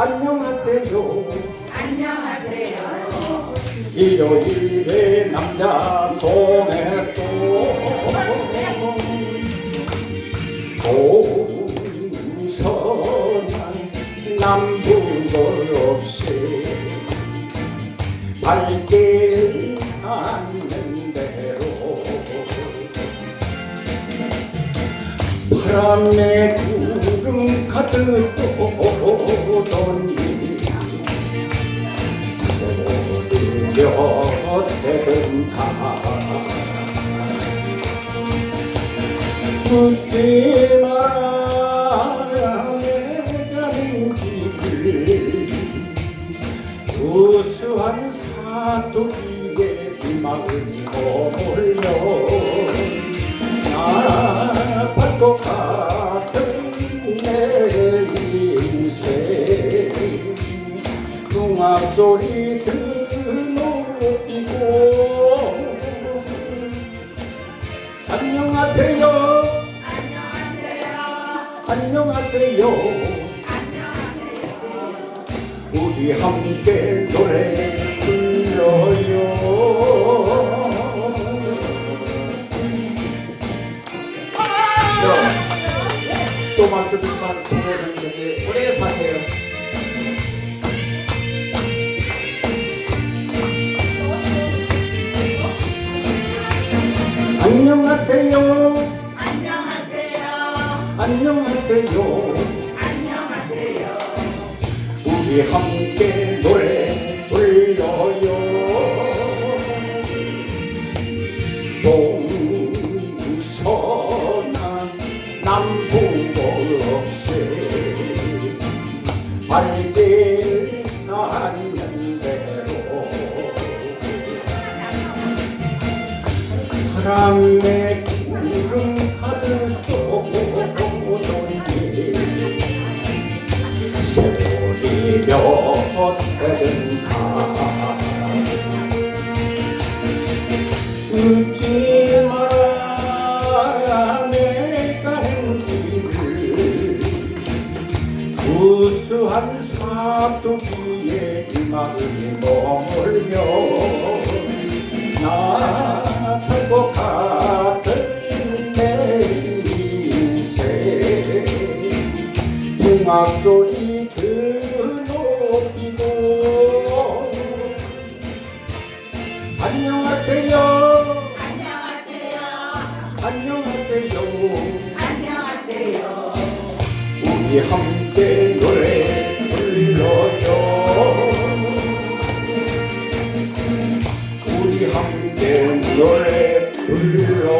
안녕하세요 안녕하세요. 일요일에 남자 동에서 남부걸 없이 밝게 않는 대로 바람에 구름 가득 세월이며 대든가 묻지 마라 눈길을 우수한 사토기에 마음이 머물며 나팔 것 같은 내 인생. 숭악소리 드 안녕하세요. 우리 함께 노래 불러요 또 말씀만 통해는데 오래 사세요 안녕하세요. 안녕하세요 안녕하세요. 우리 함께 노래 불러요 동서남 남북 없이 밝게 않는 대로 사랑의 구름 우수한 사투기에 이 마음이 머물며 나팔것 같은 내 인생. 붕악소 우리 함께 노래 불러요 우리 함께 노래 불러요